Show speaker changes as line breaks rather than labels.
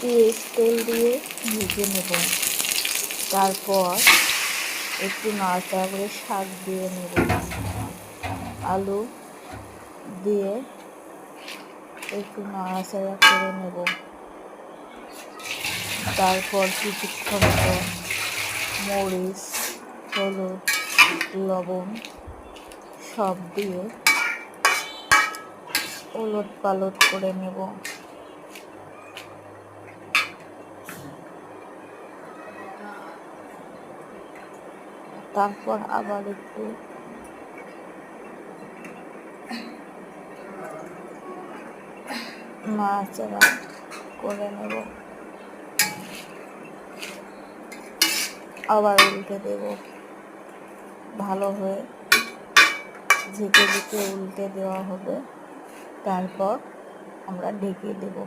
পেঁয়াজ তেল দিয়ে ভেজে নেব। তারপর একটু নাড়াচাড়া করে শাক দিয়ে নেব। আলু দিয়ে একটু নাড়াচাড়া করে নেব। তারপর কিছুক্ষণ মরিচ, হলুদ, লবণ সব দিয়ে ওলট পালট করে নেব। তারপর আবার একটু নাড়াচাড়া করে নেব। আবার উল্টে দেব। ভালো হয়ে ঝেঁকে ঝেঁকে উল্টে দেওয়া হবে। তারপর আমরা ঢেকে দেবো।